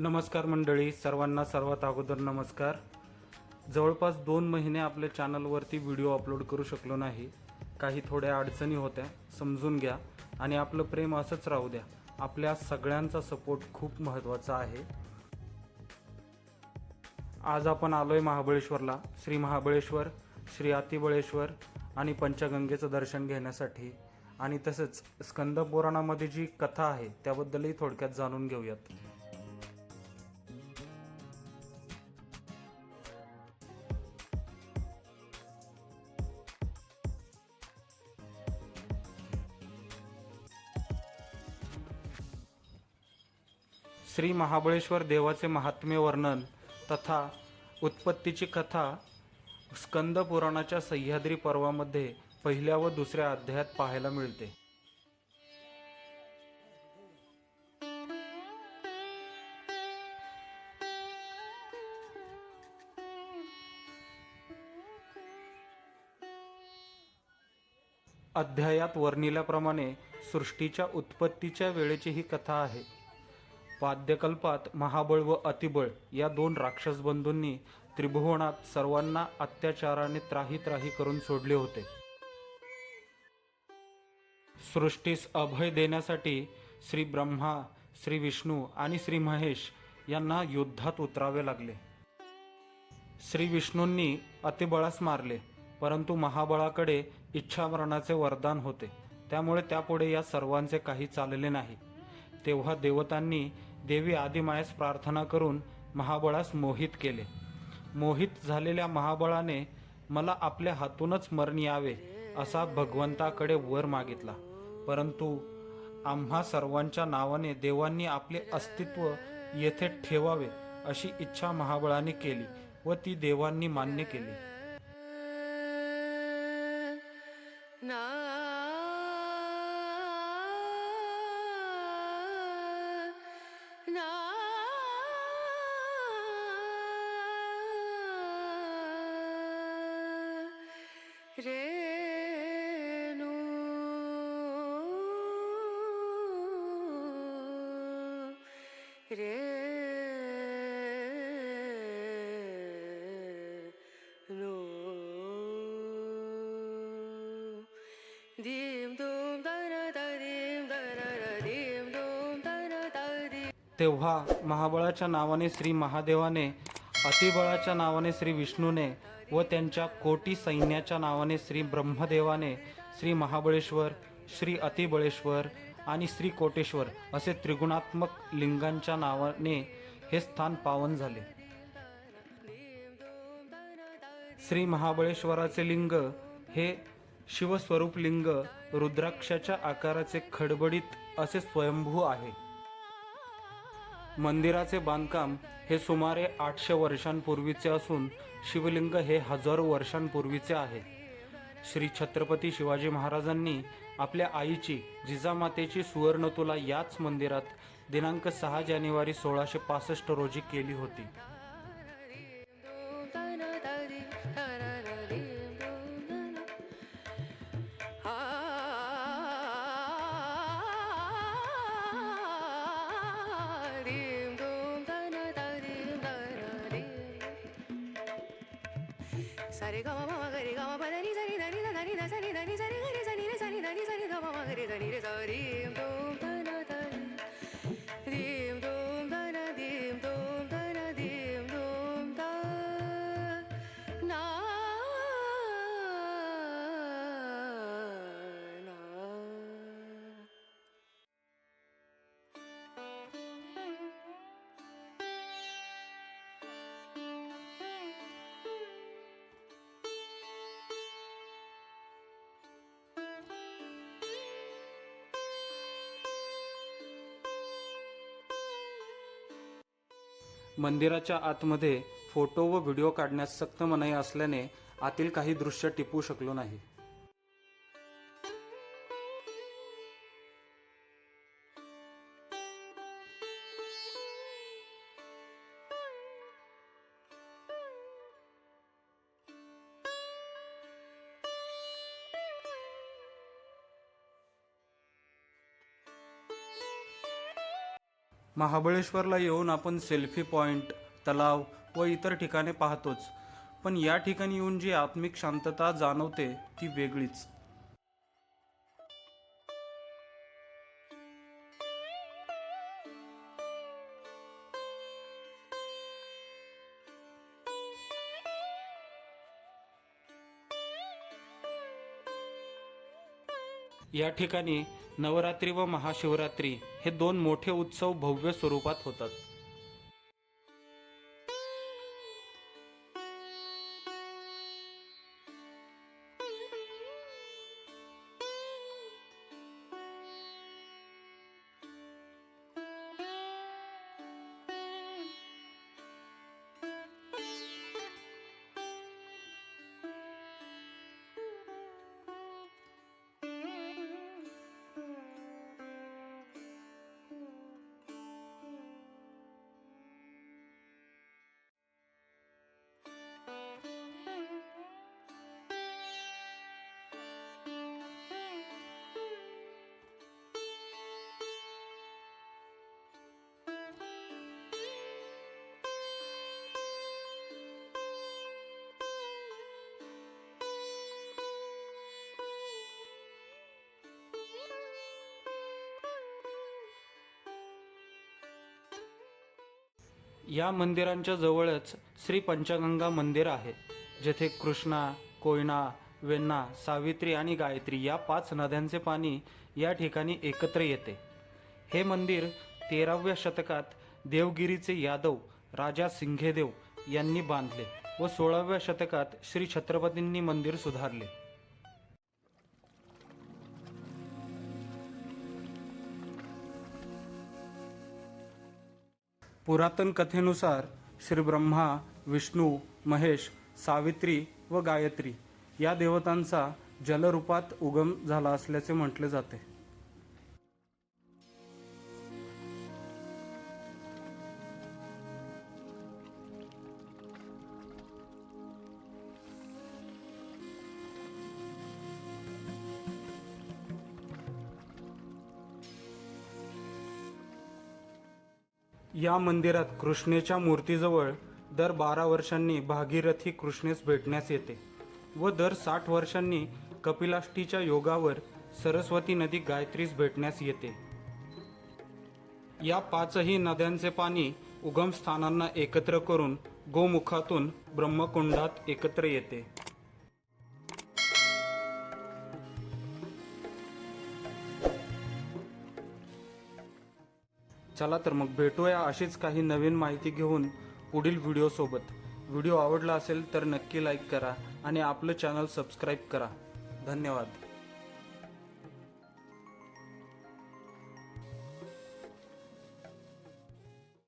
नमस्कार मंडळी सर्वांना सर्वात अगोदर नमस्कार. जवळपास दोन महिने आपल्या चॅनलवरती व्हिडिओ अपलोड करू शकलो नाही. काही थोड्या अडचणी होत्या समजून घ्या आणि आपलं प्रेम असंच राहू द्या. आपल्या सगळ्यांचा सपोर्ट खूप महत्त्वाचा आहे. आज आपण आलो आहे महाबळेश्वरला. श्री महाबळेश्वर श्री अतिबळेश्वर आणि पंचगंगेचं दर्शन घेण्यासाठी. आणि तसंच स्कंद पुराणामध्ये जी कथा आहे त्याबद्दलही थोडक्यात जाणून घेऊयात. श्री महाबळेश्वर देवाचे महात्म्य वर्णन तथा उत्पत्तीची कथा स्कंद पुराणाच्या सह्याद्री पर्वामध्ये पहिल्या व दुसऱ्या अध्यायात पाहायला मिळते. अध्यायात वर्णिल्याप्रमाणे सृष्टीच्या उत्पत्तीच्या वेळेची ही कथा आहे. वाद्यकल्पात महाबळ व अतिबळ या दोन राक्षस बंधूंनी त्रिभुवनात सर्वांना अत्याचाराने त्राही त्राही करून सोडले होते. सृष्टीस अभय देण्यासाठी श्री ब्रह्मा श्री विष्णू आणि श्री महेश यांना युद्धात उतरावे लागले. श्री विष्णूंनी अतिबळास मारले परंतु महाबळाकडे इच्छामरणाचे वरदान होते. त्यामुळे त्यापुढे या सर्वांचे काही चालले नाही. तेव्हा देवतांनी देवी आदिमायास प्रार्थना करून महाबळास मोहित केले. मोहित झालेल्या महाबळाने मला आपल्या हातूनच मरण यावे असा भगवंताकडे वर मागितला. परंतु आम्हा सर्वांच्या नावाने देवांनी आपले अस्तित्व येथे ठेवावे अशी इच्छा महाबळाने केली व ती देवांनी मान्य केली. रेणू। रे नो दीम दूम दर दीम दर दीम दूम दर दीम। तेव्हा महाबळाच्या नावाने श्री महादेवाने अतिबळाच्या नावाने श्री विष्णूने व त्यांच्या कोटी सैन्याच्या नावाने श्री ब्रह्मदेवाने श्री महाबळेश्वर श्री अतिबळेश्वर आणि श्री कोटेश्वर असे त्रिगुणात्मक लिंगांच्या नावाने हे स्थान पावन झाले. श्री महाबळेश्वराचे लिंग हे शिवस्वरूप लिंग रुद्राक्षाच्या आकाराचे खडबडीत असे स्वयंभू आहे. मंदिराचे बांधकाम हे सुमारे आठशे वर्षांपूर्वीचे असून शिवलिंग हे हजारो वर्षांपूर्वीचे आहे. श्री छत्रपती शिवाजी महाराजांनी आपल्या आईची जिजामातेची सुवर्णतुला याच मंदिरात दिनांक सहा जानेवारी सोळाशे पासष्ट रोजी केली होती. ಗೌರಿ मंदिराच्या आतमध्ये फोटो व व्हिडिओ काढण्यास सक्त मनाई असल्याने आतील काही दृश्य टिपू शकलो नाही. महाबळेश्वरला येऊन आपण सेल्फी पॉईंट तलाव व इतर ठिकाणे पाहतोच. पण या ठिकाणी येऊन जी आत्मिक शांतता जाणवते ती वेगळीच. या ठिकाणी नवरात्री व महाशिवरात्री हे दोन मोठे उत्सव भव्य स्वरूपात होतात. या मंदिरांच्या जवळच श्री पंचगंगा मंदिर आहे जेथे कृष्णा कोयना वेण्णा सावित्री आणि गायत्री या पाच नद्यांचे पाणी या ठिकाणी एकत्र येते. हे मंदिर तेराव्या शतकात देवगिरीचे यादव राजा सिंघेदेव यांनी बांधले व सोळाव्या शतकात श्री छत्रपतींनी मंदिर सुधारले. पुरातन कथेनुसार श्री ब्रह्मा विष्णू महेश सावित्री व गायत्री या देवतांचा जलरूपात उगम झाला असल्याचे म्हटले जाते. या मंदिरात कृष्णेच्या मूर्तीजवळ दर बारा वर्षांनी भागीरथी कृष्णेस भेटण्यास येते व दर साठ वर्षांनी कपिलाष्टीच्या योगावर सरस्वती नदी गायत्रीस भेटण्यास येते. या पाचही नद्यांचे पाणी उगम स्थानांना एकत्र करून गोमुखातून ब्रह्मकुंडात एकत्र येते. चला तर मग भेटूया अशीच काही नवीन माहिती घेऊन पुढील व्हिडिओसोबत व्हिडिओ आवडला असेल तर नक्की लाईक करा आणि आपलं चॅनल सबस्क्राईब करा. धन्यवाद.